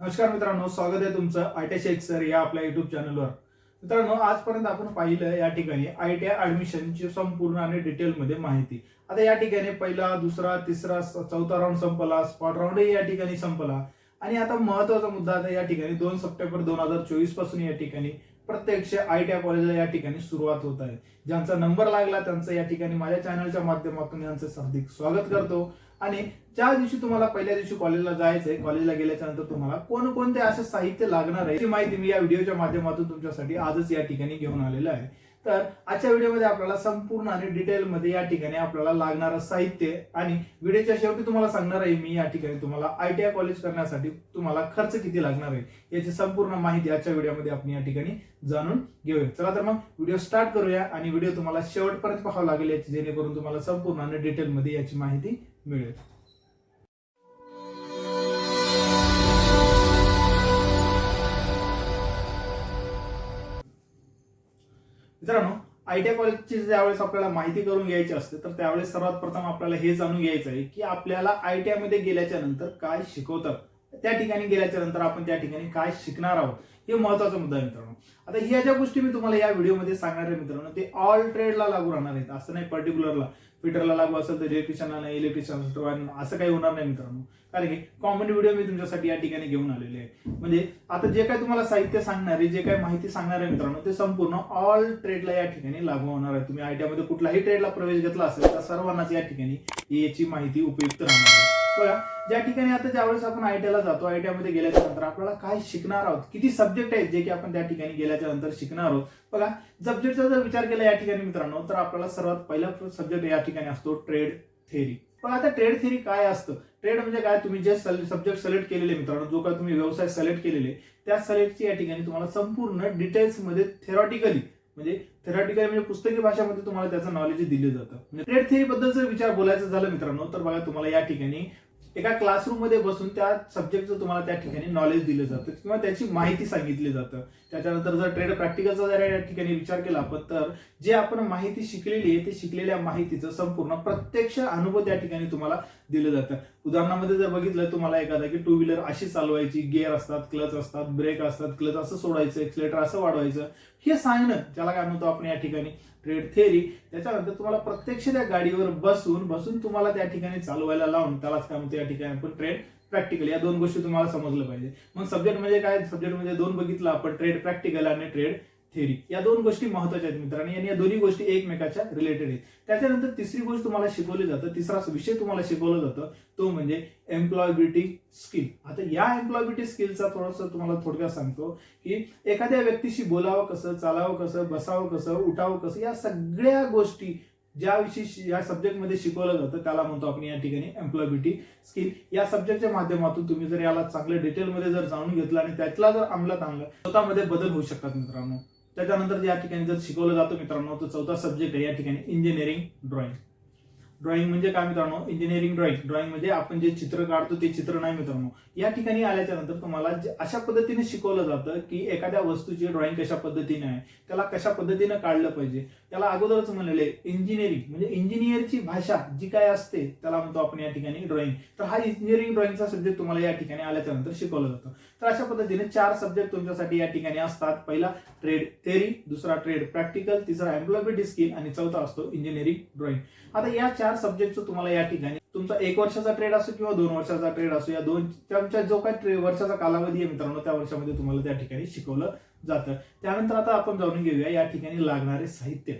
नमस्कार मित्रांनो स्वागत आहे तुमचं आय टी शेख सर या आपल्या युट्यूब चॅनलवर मित्रांनो आजपर्यंत आपण पाहिलं या ठिकाणी आय टी आय ऍडमिशनची संपूर्ण आणि डिटेलमध्ये माहिती. आता या ठिकाणी पहिला दुसरा तिसरा चौथा राऊंड संपला स्पॉट राऊंडही या ठिकाणी संपला. आणि आता महत्त्वाचा मुद्दा आता या ठिकाणी दोन सप्टेंबर दोन हजार चोवीसपासून या ठिकाणी प्रत्यक्ष आय टी आय कॉलेजला या ठिकाणी सुरुवात होत आहे. ज्यांचा नंबर लागला त्यांचं या ठिकाणी माझ्या चॅनलच्या माध्यमातून यांचं हार्दिक स्वागत करतो. आणि ज्या दिवशी तुम्हाला पहिल्या दिवशी कॉलेजला जायचंय कॉलेजला गेल्याच्यानंतर तुम्हाला कोणकोणते असे साहित्य लागणार आहे याची माहिती मी या व्हिडिओच्या माध्यमातून तुमच्यासाठी आजच या ठिकाणी घेऊन आलेलं आहे. तर आजच्या व्हिडिओमध्ये आपल्याला संपूर्ण आणि डिटेलमध्ये या ठिकाणी आपल्याला लागणारं साहित्य आणि व्हिडिओच्या शेवटी तुम्हाला सांगणार आहे मी या ठिकाणी तुम्हाला आय टी आय कॉलेज करण्यासाठी तुम्हाला खर्च किती लागणार आहे याची संपूर्ण माहिती आजच्या व्हिडिओमध्ये आपण या ठिकाणी जाणून घेऊया. चला तर मग व्हिडिओ स्टार्ट करूया आणि व्हिडिओ तुम्हाला शेवटपर्यंत पाहावा लागेल याची जेणेकरून तुम्हाला संपूर्ण आणि डिटेलमध्ये याची माहिती मिळेल. मित्रांनो आयटीआय कॉलेजची ज्यावेळेस आपल्याला माहिती करून घ्यायची असते तर त्यावेळेस सर्वात प्रथम आपल्याला हे जाणून घ्यायचं आहे की आपल्याला आयटीआयमध्ये गेल्याच्यानंतर काय शिकवतात. त्या ठिकाणी गेल्याच्यानंतर आपण त्या ठिकाणी काय शिकणार आहोत. हे महत्त्वाचा मुद्दा आहे मित्रांनो. आता ह्या ज्या गोष्टी मी तुम्हाला या व्हिडिओमध्ये सांगणार आहे मित्रांनो ते ऑल ट्रेडला लागू राहणार आहेत. असं नाही पर्टिक्युलरला फिटरला लागू असेल तर इलेक्ट्रिशियनला नाही इलेक्ट्रिशियन असं काही होणार नाही मित्रांनो. कारण की कॉमन व्हिडिओ मी तुमच्यासाठी या ठिकाणी घेऊन आलेले आहे. म्हणजे आता जे काही तुम्हाला साहित्य सांगणार आहे जे काही माहिती सांगणार आहे मित्रांनो ते संपूर्ण ऑल ट्रेडला या ठिकाणी लागू होणार आहे. तुम्ही आयटीआयमध्ये कुठलाही ट्रेडला प्रवेश घेतला असेल तर सर्वांनाच या ठिकाणी याची माहिती उपयुक्त राहणार आहे. बघा ज्या ठिकाणी आता ज्यावेळेस आपण आयटीआयला जातो आयटीआयमध्ये गेल्याच्यानंतर आपल्याला काय शिकणार आहोत? किती सब्जेक्ट आहेत जे की आपण त्या ठिकाणी गेल्याच्यानंतर शिकणार आहोत? बघा सब्जेक्टचा जर विचार केला या ठिकाणी मित्रांनो तर आपल्याला सर्वात पहिला सब्जेक्ट या ठिकाणी असतो ट्रेड थेरी पण आता ट्रेड थेरी काय असतं? ट्रेड म्हणजे काय? तुम्ही जे सब्जेक्ट सिलेक्ट केलेले मित्रांनो जो काय तुम्ही व्यवसाय सिलेक्ट केलेले त्या सिलेक्टची या ठिकाणी तुम्हाला संपूर्ण डिटेल्समध्ये थेरॉटिकली म्हणजे थेरॉटिकली म्हणजे पुस्तकी भाषामध्ये तुम्हाला त्याचं नॉलेज दिलं जातं. ट्रेड थेरी बद्दल जर विचार बोलायचं झालं मित्रांनो तर बघा तुम्हाला या ठिकाणी एका क्लासरूममध्ये बसून त्या सब्जेक्टचं तुम्हाला त्या ठिकाणी नॉलेज दिलं जातं किंवा त्याची माहिती सांगितली जातं. त्याच्यानंतर जर ट्रेड प्रॅक्टिकलचा जर या ठिकाणी विचार केला आपण तर जे आपण माहिती शिकलेली आहे ते शिकलेल्या माहितीचं संपूर्ण प्रत्यक्ष अनुभव त्या ठिकाणी तुम्हाला दिलं जातं. उदाहरणामध्ये जर बघितलं तुम्हाला एखादा की टू व्हीलर अशी चालवायची गिअर असतात क्लच असतात ब्रेक असतात क्लच असं सोडायचं एक्सलेटर असं वाढवायचं हे सांगणं ज्याला काय म्हणतो आपण या ठिकाणी ट्रेड थेरी त्याच्यानंतर तुम्हाला प्रत्यक्ष त्या गाडीवर बसून बसून तुम्हाला त्या ठिकाणी चालवायला लावून त्यालाच काय म्हणतो या ठिकाणी आपण ट्रेड प्रॅक्टिकल या दोन गोष्टी तुम्हाला समजलं पाहिजे. मग सब्जेक्ट म्हणजे काय? सब्जेक्ट म्हणजे दोन बघितलं आपण ट्रेड प्रॅक्टिकल आणि ट्रेड थेरी या दोन गोष्टी महत्त्वाच्या आहेत मित्रांनो. आणि या दोन्ही गोष्टी एकमेकाच्या रिलेटेड आहेत. त्याच्यानंतर तिसरी गोष्ट तुम्हाला शिकवली जातं. तिसरा विषय तुम्हाला शिकवला जातं. तो म्हणजे एम्प्लॉयबिलिटी स्किल आता या एम्प्लॉयबिलिटी स्किलचा थोडासा तुम्हाला थोडक्यात सांगतो की एखाद्या व्यक्तीशी बोलावं कसं चालावं कसं बसावं कसं उठावं कसं या सगळ्या गोष्टी ज्या विषयी या सब्जेक्टमध्ये शिकवलं जातं त्याला म्हणतो आपण या ठिकाणी एम्प्लॉयबिलिटी स्किल या सब्जेक्टच्या माध्यमातून तुम्ही जर याला चांगल्या डिटेलमध्ये जर जाणून घेतलं आणि त्यातला जर अंमलात आणलं स्वतःमध्ये बदल होऊ शकतात मित्रांनो. त्याच्यानंतर या ठिकाणी जर शिकवलं जातं मित्रांनो तर चौथा सब्जेक्ट आहे या ठिकाणी इंजिनिअरिंग ड्रॉइंग ड्रॉइंग म्हणजे काय मित्रांनो? इंजिनिअरिंग ड्रॉइंग ड्रॉइंग म्हणजे आपण जे चित्र काढतो ते चित्र नाही मित्रांनो. या ठिकाणी आल्याच्यानंतर तुम्हाला अशा पद्धतीने शिकवलं जातं की एखाद्या वस्तूची ड्रॉइंग कशा पद्धतीने आहे त्याला कशा पद्धतीने काढलं पाहिजे. त्याला अगोदरच म्हणलेले इंजिनिअरिंग म्हणजे इंजिनिअरची भाषा जी काय असते त्याला म्हणतो आपण या ठिकाणी ड्रॉइंग तर हा इंजिनिअरिंग ड्रॉइंगचा सब्जेक्ट तुम्हाला या ठिकाणी आल्याच्यानंतर शिकवलं जातं. तर अशा पद्धतीने चार सब्जेक्ट तुमच्यासाठी या ठिकाणी असतात. पहिला ट्रेड थेरी दुसरा ट्रेड प्रॅक्टिकल तिसरा एम्प्लॉयमेंट स्किल आणि चौथा असतो इंजिनिअरिंग ड्रॉइंग आता या चार सब्जेक्टचं तुम्हाला या ठिकाणी. तुमचा एक वर्षाचा ट्रेड असो किंवा दोन वर्षाचा ट्रेड असो या दोन तुमच्या जो काही वर्षाचा कालावधी आहे मित्रांनो त्या वर्षामध्ये तुम्हाला त्या ठिकाणी शिकवलं जातं. त्यानंतर आता आपण जाणून घेऊया या ठिकाणी लागणारे साहित्य.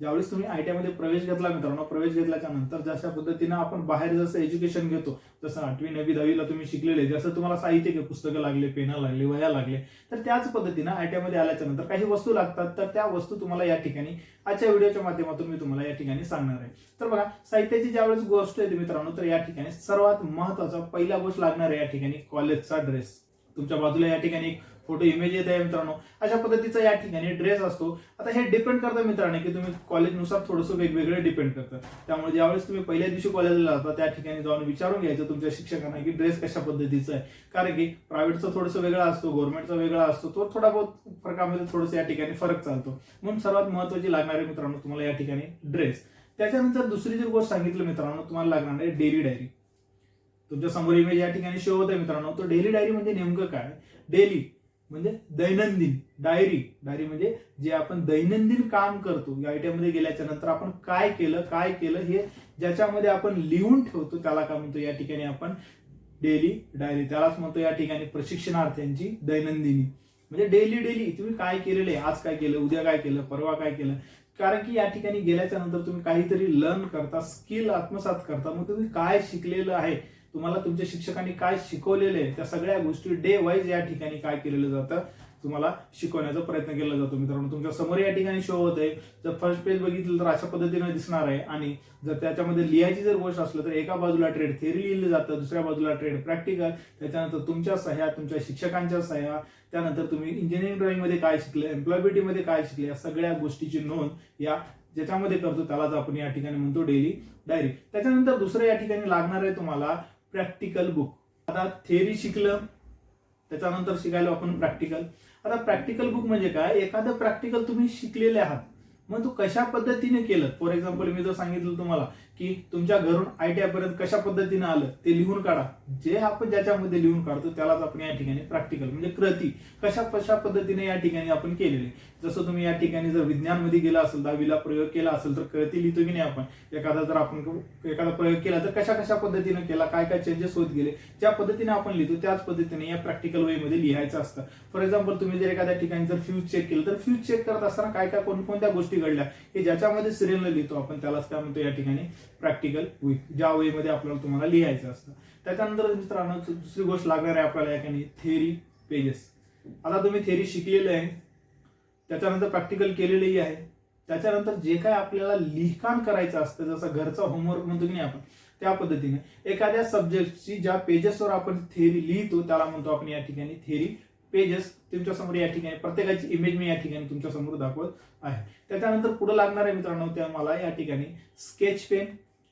ज्यावेळेस तुम्ही आय टी मध्ये प्रवेश घेतला मित्रांनो प्रवेश घेतल्याच्या नंतर जशा पद्धतीनं आपण बाहेर जसं एज्युकेशन घेतो जसं आठवी नववी दहावीला तुम्ही शिकलेले जसं तुम्हाला साहित्य घे पुस्तकं लागले पेना लागले वया लागले तर त्याच पद्धतीनं आय टी मध्ये आल्याच्यानंतर काही वस्तू लागतात तर त्या वस्तू तुम्हाला या ठिकाणी आजच्या व्हिडिओच्या माध्यमातून मी तुम्हाला या ठिकाणी सांगणार आहे. तर बघा साहित्याची ज्यावेळेस गोष्ट येते मित्रांनो तर या ठिकाणी सर्वात महत्त्वाचा पहिला गोष्ट लागणार आहे या ठिकाणी कॉलेजचा ड्रेस तुमच्या बाजूला या ठिकाणी एक फोटो इमेज येत आहे मित्रांनो. अशा पद्धतीचा या ठिकाणी ड्रेस असतो. आता हे डिपेंड करतं मित्रांनो की तुम्ही कॉलेजनुसार थोडंसं वेगवेगळे डिपेंड करतं. त्यामुळे ज्यावेळेस तुम्ही पहिल्या दिवशी कॉलेजला जाता त्या ठिकाणी जाऊन विचारून घ्यायचं तुमच्या शिक्षकांना की ड्रेस कशा पद्धतीचा आहे. कारण की प्रायव्हेटचा थोडंसं वेगळा असतो गव्हर्नमेंटचा वेगळा असतो. तो थोडा बहुत फरकामध्ये थोडंसं या ठिकाणी फरक चालतो. म्हणून सर्वात महत्वाची लागणारे मित्रांनो तुम्हाला या ठिकाणी ड्रेस त्याच्यानंतर दुसरी जी गोष्ट सांगितलं मित्रांनो तुम्हाला लागणार आहे डेली डायरी तुमच्यासमोर इमेज या ठिकाणी शो होत आहे मित्रांनो. तो डेली डायरी म्हणजे नेमकं काय? डेली म्हणजे दैनंदिन डायरी डायरी म्हणजे जे आपण दैनंदिन काम करतो. या आयटीआयमध्ये गेल्याच्यानंतर आपण काय केलं काय केलं हे ज्याच्यामध्ये आपण लिहून ठेवतो त्याला काय म्हणतो? या ठिकाणी आपण डेली डायरी त्यालाच म्हणतो या ठिकाणी प्रशिक्षणार्थ्यांची दैनंदिनी. म्हणजे डेली डेली तुम्ही काय केलेलं आहे? आज काय केलं? उद्या काय केलं? परवा काय केलं? कारण की या ठिकाणी गेल्याच्यानंतर तुम्ही काहीतरी लर्न करता स्किल आत्मसात करता. मग तुम्ही काय शिकलेलं आहे? तुम्हाला तुमच्या शिक्षकांनी काय शिकवलेलं आहे त्या सगळ्या गोष्टी डे वाईज या ठिकाणी काय केलेलं जातं तुम्हाला शिकवण्याचा प्रयत्न केला जातो मित्रांनो. तुमच्यासमोर या ठिकाणी शो होत आहे जर फर्स्ट पेज बघितलं तर अशा पद्धतीने दिसणार आहे. आणि जर त्याच्यामध्ये लिहायची जर गोष्ट असलं तर एका बाजूला ट्रेड थेरी लिहिलं जातं दुसऱ्या बाजूला ट्रेड प्रॅक्टिकल त्याच्यानंतर तुमच्या सह्या तुमच्या शिक्षकांच्या सह्या. त्यानंतर तुम्ही इंजिनिअरिंग ड्रॉइंगमध्ये काय शिकले एम्प्लॉयबिलिटी मध्ये काय शिकले या सगळ्या गोष्टीची नोंद या ज्याच्यामध्ये करतो त्यालाच आपण या ठिकाणी म्हणतो डेली डायरी त्याच्यानंतर दुसरं या ठिकाणी लागणार आहे तुम्हाला प्रॅक्टिकल बुक आता थेरी शिकलं त्याच्यानंतर शिकायला आपण प्रॅक्टिकल आता प्रॅक्टिकल बुक म्हणजे काय? एखादं प्रॅक्टिकल तुम्ही शिकलेले आहात. मग तो कशा पद्धतीने केलं? फॉर एक्झाम्पल मी जर सांगितलं तुम्हाला की तुमच्या घरून आय टी आयपर्यंत कशा पद्धतीनं आलं ते लिहून काढा. जे आपण ज्याच्यामध्ये लिहून काढतो त्यालाच आपण या ठिकाणी प्रॅक्टिकल म्हणजे कृती. कशा कशा पद्धतीने या ठिकाणी आपण केलेली? जसं तुम्ही या ठिकाणी जर विज्ञानमध्ये गेला असेल दहावीला प्रयोग केला असेल तर कृती लिहितो की नाही आपण? एखादा जर आपण एखादा प्रयोग केला तर कशा कशा पद्धतीने केला? काय काय चेंजेस होत गेले? ज्या पद्धतीने आपण लिहितो त्याच पद्धतीने या प्रॅक्टिकल वेमध्ये लिहायचं असतं. फॉर एक्झाम्पल तुम्ही जर एखाद्या ठिकाणी जर फ्यूज चेक केलं तर फ्यूज चेक करत असताना काय काय कोणकोणत्या गोष्टी घडल्या? हे ज्याच्यामध्ये सिरियल लिहितो आपण त्यालाच काय म्हणतो या ठिकाणी? प्रॅक्टिकल वीक ज्या वेमध्ये आपल्याला तुम्हाला लिहायचं असतं. त्याच्यानंतर मित्रांनो दुसरी गोष्ट लागणार आहे आपल्याला या ठिकाणी थेरी पेजेस आता तुम्ही थेरी शिकलेले आहे. त्याच्यानंतर प्रॅक्टिकल केलेलेही आहे. त्याच्यानंतर जे काय आपल्याला लिखाण करायचं असतं जसं घरचा होमवर्क म्हणतो की नाही आपण त्या पद्धतीने एखाद्या सब्जेक्टची ज्या पेजेसवर आपण थेरी लिहितो त्याला म्हणतो आपण या ठिकाणी थेरी पेजेस तुमच्यासमोर या ठिकाणी प्रत्येकाची इमेज मी या ठिकाणी तुमच्यासमोर दाखवत आहे. त्याच्यानंतर पुढे लागणार आहे मित्रांनो त्या मला या ठिकाणी स्केच पेन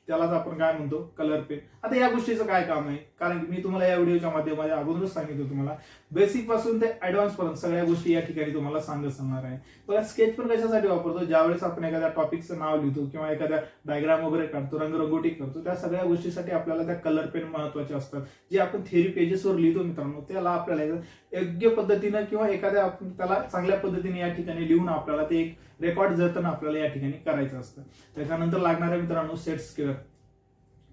त्यालाच आपण काय म्हणतो? कलर पेन आता या गोष्टीचं काय काम आहे? कारण की मी तुम्हाला या व्हिडिओच्या माध्यमामध्ये अगोदरच सांगितलं तुम्हाला. बेसिकपासून ते ऍडव्हान्स पर्यंत सगळ्या गोष्टी या ठिकाणी तुम्हाला सांगत सांगणार आहे. बघा स्केच पण कशासाठी वापरतो? ज्यावेळेस आपण एखाद्या टॉपिकचं नाव लिहितो किंवा एखाद्या डायग्राम वगैरे काढतो रंगरंगोटी करतो त्या सगळ्या गोष्टीसाठी आपल्याला त्या कलर पेन महत्त्वाचे असतात. जे आपण थेरी पेजेसवर लिहितो मित्रांनो त्याला आपल्याला योग्य पद्धतीनं किंवा एखाद्या त्याला चांगल्या पद्धतीने या ठिकाणी लिहून आपल्याला ते एक रेकॉर्ड जतन आपल्याला या ठिकाणी करायचं असतं. त्याच्यानंतर लागणाऱ्या मित्रांनो सेट स्क्वेअर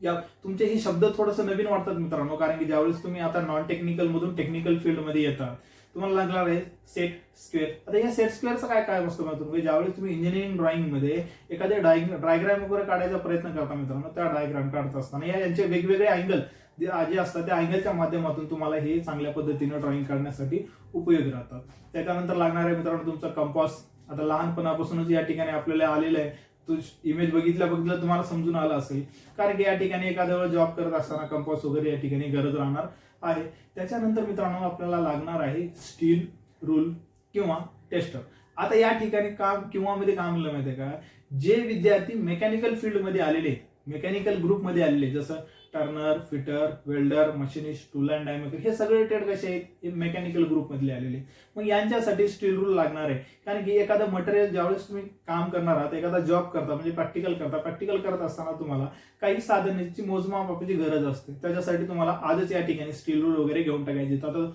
या तुमचे हे शब्द थोडंसं नवीन वाटतात मित्रांनो कारण की ज्यावेळेस तुम्ही आता नॉन टेक्निकल मधून टेक्निकल फील्डमध्ये येतात तुम्हाला लागणार आहे सेट स्क्वेअर आता या सेट स्क्वेअरचं काय काय असतं माहिती तुम्ही? ज्यावेळेस तुम्ही इंजिनिअरिंग ड्रॉइंगमध्ये एखाद्या डायग्राम वगैरे काढायचा प्रयत्न करता मित्रांनो त्या डायग्राम काढत असताना या यांचे वेगवेगळे अँगल जे जे असतात त्या अँगलच्या माध्यमातून तुम्हाला हे चांगल्या पद्धतीने ड्रॉइंग काढण्यासाठी उपयोगी राहतात. त्याच्यानंतर लागणार आहे मित्रांनो तुमचा कंपॉस आता लहानपणापासूनच या ठिकाणी आपल्याला आलेलं आहे. तो इमेज बघितल्या बघितलं तुम्हाला समजून आलं असेल. कारण की या ठिकाणी एखाद्या वेळ जॉब करत असताना कंपॉस वगैरे या ठिकाणी गरज राहणार आहे. त्याच्यानंतर मित्रांनो आपल्याला लागणार आहे स्टील रूल किंवा टेस्टर आता या ठिकाणी काम किंवा मध्ये काम माहिती आहे का? जे विद्यार्थी मेकॅनिकल फील्डमध्ये आलेले मेकॅनिकल ग्रुपमध्ये आलेले जसं turner fitter welder machinist tool and die maker हे सगळे ट्रेड कसे आहेत? हे मेकॅनिकल ग्रुपमधले आलेले मग यांच्यासाठी स्टील रूल लागणार आहे. कारण की एखादं मटेरियल ज्यावेळेस तुम्ही काम करणार आहात एखादा जॉब करता म्हणजे प्रॅक्टिकल करता प्रॅक्टिकल करत असताना तुम्हाला काही साधनाची मोजमापाची गरज असते. त्याच्यासाठी तुम्हाला आजच या ठिकाणी स्टील रूल वगैरे घेऊन टाकायचे आता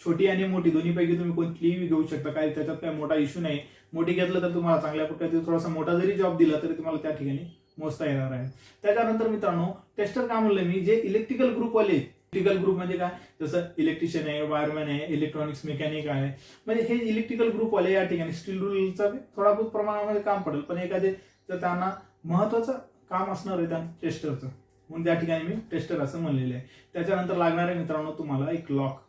छोटी आणि मोठी दोन्हीपैकी तुम्ही कोणतीही घेऊ शकता काही त्याच्यात काही मोठा इश्यू नाही. मोठी घेतलं तर तुम्हाला चांगल्या प्रकारे थोडासा मोठा जरी जॉब दिला तरी तुम्हाला त्या ठिकाणी मोजता येणार आहे. त्याच्यानंतर मित्रांनो टेस्टर काय म्हणलं मी जे इलेक्ट्रिकल ग्रुपवाले इलेक्ट्रिकल ग्रुप म्हणजे काय? जसं इलेक्ट्रिशियन आहे वायरमॅन आहे इलेक्ट्रॉनिक्स मेकॅनिक आहे. म्हणजे हे इलेक्ट्रिकल ग्रुपवाले या ठिकाणी स्टील रूलचा थोडा बहुत प्रमाणामध्ये काम पडेल. पण एखादे तर त्यांना महत्वाचं काम असणार आहे त्या टेस्टरचं म्हणून त्या ठिकाणी मी टेस्टर असं म्हणलेलं आहे. त्याच्यानंतर लागणार आहे मित्रांनो तुम्हाला एक लॉक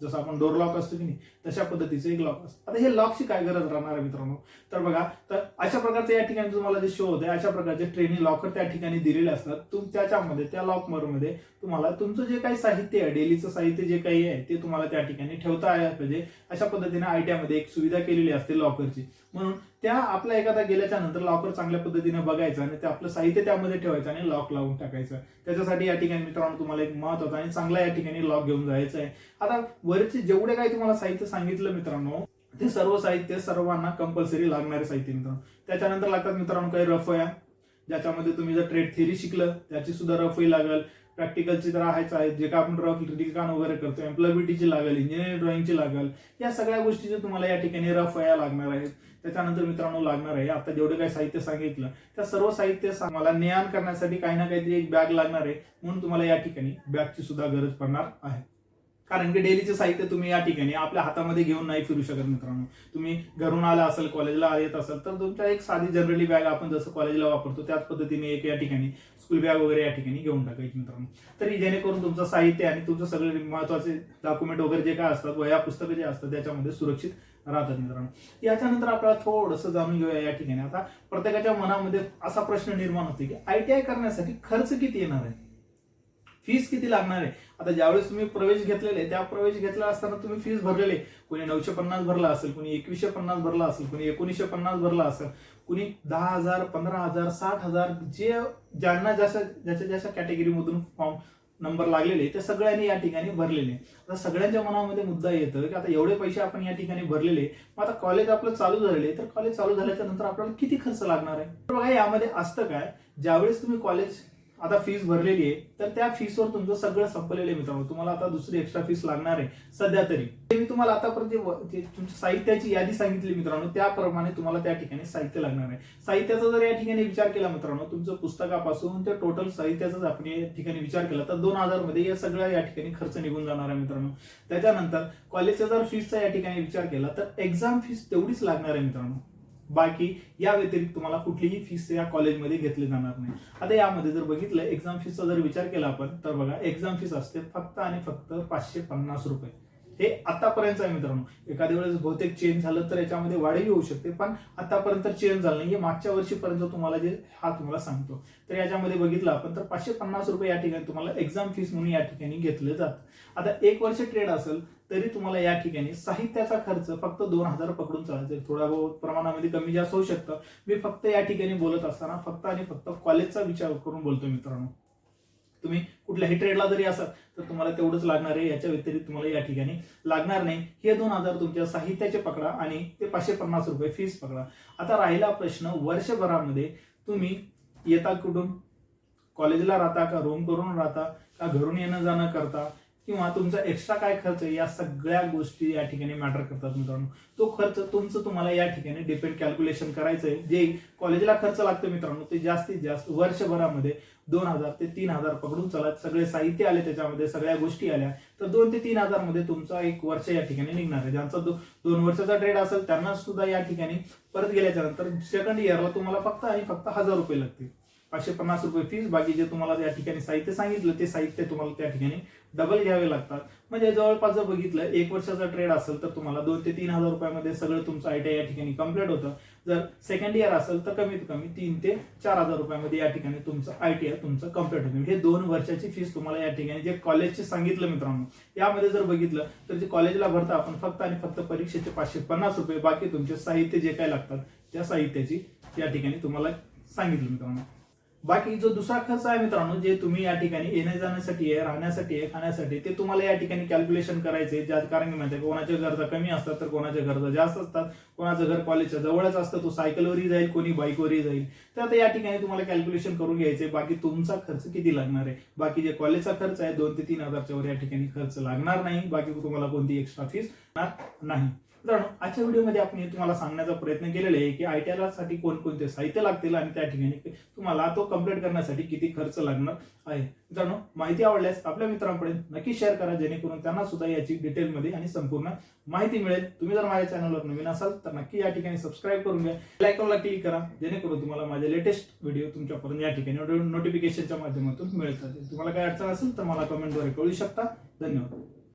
जसं आपण डोर लॉक असतो की नाही तशा पद्धतीचं एक लॉक असतं. आता हे लॉकची काय गरज राहणार आहे मित्रांनो? तर बघा तर अशा प्रकारचे या ठिकाणी तुम्हाला जे शो होते अशा प्रकारचे ट्रेनिंग लॉकर त्या ठिकाणी दिलेले असतात. तुम त्याच्यामध्ये त्या लॉकमध्ये तुम्हाला तुमचं जे काही साहित्य आहे डेलीचं साहित्य जे काही आहे ते तुम्हाला त्या ठिकाणी ठेवता आलं पाहिजे. अशा पद्धतीने आयटीआयमध्ये एक सुविधा केलेली असते लॉकरची म्हणून त्या आपला एखादा गेल्याच्यानंतर लॉकर चांगल्या पद्धतीने बघायचं आणि ते आपलं साहित्य त्यामध्ये ठेवायचं आणि लॉक लावून टाकायचं. त्याच्यासाठी या ठिकाणी मित्रांनो तुम्हाला एक महत्त्वाचा आणि चांगला या ठिकाणी लॉक घेऊन जायचं आहे आता वरचे जेवढे काही तुम्हाला साहित्य सांगितलं मित्रांनो ते सर्व साहित्य सर्वांना कंपल्सरी लागणारे साहित्य मित्रांनो. त्याच्यानंतर लागतात मित्रांनो काही रफया ज्याच्यामध्ये तुम्ही जर ट्रेड थेरी शिकलं त्याची सुद्धा रफई लागेल. प्रॅक्टिकलची तर आहेच आहे जे काय आपण रफ लिखाण वगैरे करतो एम्प्लॉयबिलिटीची लागेल इंजिनिअरिंग ड्रॉइंगची लागेल या सगळ्या गोष्टीचे तुम्हाला या ठिकाणी रफ वया लागणार आहेत त्याच्यानंतर मित्रांनो लागणार आहे. आता जेवढे काही साहित्य सांगितलं त्या सर्व साहित्य मला ज्ञान करण्यासाठी काही ना काहीतरी एक बॅग लागणार आहे. म्हणून तुम्हाला या ठिकाणी बॅगची सुद्धा गरज पडणार आहे. कारण की डेलीचे साहित्य तुम्ही या ठिकाणी आपल्या हातामध्ये घेऊन नाही फिरू शकत मित्रांनो. तुम्ही घरून आला असेल कॉलेजला येत असाल तर तुमच्या एक साधी जनरली बॅग आपण जसं कॉलेजला वापरतो त्याच पद्धतीने एक या ठिकाणी स्कूल बॅग वगैरे या ठिकाणी घेऊन टाकायची मित्रांनो. तरी जेणेकरून तुमचं साहित्य आणि तुमचं सगळे महत्त्वाचे डॉक्युमेंट वगैरे जे काय असतात वया पुस्तकं जे असतात त्याच्यामध्ये सुरक्षित राहतात मित्रांनो. याच्यानंतर आपल्याला थोडंसं जाणून घेऊया या ठिकाणी. आता प्रत्येकाच्या मनामध्ये असा प्रश्न निर्माण होतो की आयटीआय करण्यासाठी खर्च किती येणार आहे? फीस किती लागणार आहे? आता ज्यावेळेस तुम्ही प्रवेश घेतलेले त्या प्रवेश घेतला असताना तुम्ही फीस भरलेले. कोणी नऊशे पन्नास भरला असेल कोणी एकवीसशे पन्नास भरला असेल कोणी एकोणीसशे पन्नास भरला असेल कुणी दहा हजार पंधरा हजार साठ हजार जे ज्यांना जशा ज्याच्या ज्याच्या कॅटेगरीमधून फॉर्म नंबर लागलेले ते सगळ्यांनी या ठिकाणी भरलेले. आता सगळ्यांच्या मनामध्ये मुद्दा येतं की आता एवढे पैसे आपण या ठिकाणी भरलेले मग आता कॉलेज आपलं चालू झालेले तर कॉलेज चालू झाल्याच्यानंतर आपल्याला किती खर्च लागणार आहे? तर बघा यामध्ये असतं काय? ज्यावेळेस तुम्ही कॉलेज आता फीस भरलेली आहे तर त्या फीसवर तुमचं सगळं संपलेलं आहे मित्रांनो. तुम्हाला आता दुसरी एक्स्ट्रा फीस लागणार आहे सध्या तरी. ते मी तुम्हाला आतापर्यंत जे तुमच्या साहित्याची यादी सांगितली मित्रांनो त्याप्रमाणे तुम्हाला त्या ठिकाणी साहित्य लागणार आहे. साहित्याचा जर या ठिकाणी विचार केला मित्रांनो तुमचं पुस्तकापासून ते टोटल साहित्याचाच आपण या ठिकाणी विचार केला तर दोन हजारमध्ये या सगळ्या या ठिकाणी खर्च निघून जाणार आहे मित्रांनो. त्याच्यानंतर कॉलेजचा जर फीसचा या ठिकाणी विचार केला तर एक्झाम फीस तेवढीच लागणार आहे मित्रांनो. बाकी या व्यतिरिक्त तुम्हाला कुठलीही फीस या कॉलेजमध्ये घेतली जाणार नाही. आता यामध्ये जर बघितलं एक्झाम फीसचा जर विचार केला आपण तर बघा एक्झाम फीस असते फक्त आणि फक्त पाचशे पन्नास रुपये. हे आतापर्यंत आहे मित्रांनो. एखाद्या वेळेस बहुतेक चेंज झालं तर याच्यामध्ये वाढही होऊ शकते पण आतापर्यंत चेंज झालं नाही हे मागच्या वर्षीपर्यंत तुम्हाला जे हा तुम्हाला सांगतो. तर याच्यामध्ये बघितलं आपण तर पाचशे पन्नास रुपये या ठिकाणी तुम्हाला एक्झाम फीस म्हणून या ठिकाणी घेतलं जातं आता एक वर्ष ट्रेड असेल तरी तुम्हाला या ठिकाणी साहित्याचा खर्च फक्त दोन हजार पकडून चालायचं. थोडा बहुत प्रमाणामध्ये कमी जास्त होऊ शकतं. मी फक्त या ठिकाणी बोलत असताना फक्त आणि फक्त कॉलेजचा विचार करून बोलतो मित्रांनो. तुम्ही कुठल्याही ट्रेडला जरी असाल तर तुम्हाला तेवढंच लागणार आहे. याच्या व्यतिरिक्त तुम्हाला या ठिकाणी लागणार नाही. हे दोन हजार तुमच्या साहित्याचे पकडा आणि ते पाचशे पन्नास रुपये फीस पकडा. आता राहिला प्रश्न वर्षभरामध्ये तुम्ही येता कुठून? कॉलेजला राहता का? रूम करून राहता का? घरून येणं जाणं करता? किंवा तुमचा एक्स्ट्रा काय खर्च आहे या सगळ्या गोष्टी या ठिकाणी मॅटर करतात मित्रांनो. तो खर्च तुमचं तुम्हाला या ठिकाणी डिपेंड कॅल्क्युलेशन करायचं आहे जे कॉलेजला खर्च लागतो मित्रांनो ते जास्तीत जास्त वर्षभरामध्ये दोन हजार ते तीन हजार पकडून चालत सगळे साहित्य आले त्याच्यामध्ये सगळ्या गोष्टी आल्या तर दोन ते तीन हजारमध्ये तुमचा एक वर्ष या ठिकाणी निघणार आहे. ज्यांचा दो, दोन वर्षाचा ट्रेड असेल त्यांना सुद्धा या ठिकाणी परत गेल्याच्यानंतर सेकंड इयरला तुम्हाला फक्त आणि फक्त हजार रुपये लागतील. पाचशे पन्नास रुपये फीस बाकी जे तुम्हाला या ठिकाणी साहित्य सांगितलं ते साहित्य तुम्हाला त्या ठिकाणी डबल घ्यावे लागतात. म्हणजे जवळपास जर बघितलं एक वर्षाचा ट्रेड असेल तर तुम्हाला दोन ते तीन हजार रुपयामध्ये सगळं तुमचं आयटीआय या ठिकाणी कंप्लीट होतं. जर सेकंड इयर असेल तर कमीत कमी तीन ते चार हजार रुपयामध्ये या ठिकाणी तुमचं आयटीआय तुमचं कंप्लीट होतं. हे दोन वर्षाची फीस तुम्हाला या ठिकाणी जे कॉलेजचे सांगितलं मित्रांनो यामध्ये जर बघितलं तर जे कॉलेजला भरता आपण फक्त आणि फक्त परीक्षेचे पाचशे पन्नास रुपये बाकी तुमचे साहित्य जे काय लागतात त्या साहित्याची या ठिकाणी तुम्हाला सांगितलं मित्रांनो. बाकी जो दुसरा खर्च आहे मित्रांनो जे तुम्ही या ठिकाणी येण्या जाण्यासाठी आहे राहण्यासाठी आहे खाण्यासाठी ते तुम्हाला या ठिकाणी कॅल्क्युलेशन करायचे ज्या कारण की माहिती कोणाच्या गरजा कमी असतात तर कोणाच्या गरजा जास्त असतात. कोणाचं घर कॉलेजच्या जवळच असतं तो सायकलवरही जाईल कोणी बाईकवरही जाईल. तर आता या ठिकाणी तुम्हाला कॅल्क्युलेशन करून घ्यायचे बाकी तुमचा खर्च किती लागणार आहे? बाकी जे कॉलेजचा खर्च आहे दोन ते तीन हजारच्या वर या ठिकाणी खर्च लागणार नाही. बाकी तुम्हाला कोणती एक्स्ट्रा फीस लागणार नाही. तर आजच्या व्हिडिओमध्ये आपण हे तुम्हाला सांगण्याचा प्रयत्न केलेला आहे की आय टी आरसाठी कोणकोणते साहित्य लागतील आणि त्या ठिकाणी तुम्हाला तो कंप्लीट करण्यासाठी किती खर्च लागणार आहे. जाणो माहिती आवडल्यास आपल्या मित्रांपर्यंत नक्की शेअर करा जेणेकरून त्यांना सुद्धा याची डिटेलमध्ये आणि संपूर्ण माहिती मिळेल. तुम्ही जर माझ्या चॅनलवर नवीन असाल तर नक्की या ठिकाणी सबस्क्राईब करून घ्या. लाईकला क्लिक करा जेणेकरून तुम्हाला माझे लेटेस्ट व्हिडिओ तुमच्यापर्यंत या ठिकाणी नोटिफिकेशनच्या माध्यमातून मिळत जातील तुम्हाला काय अडचण असेल तर मला कमेंटद्वारे कळू शकता. धन्यवाद.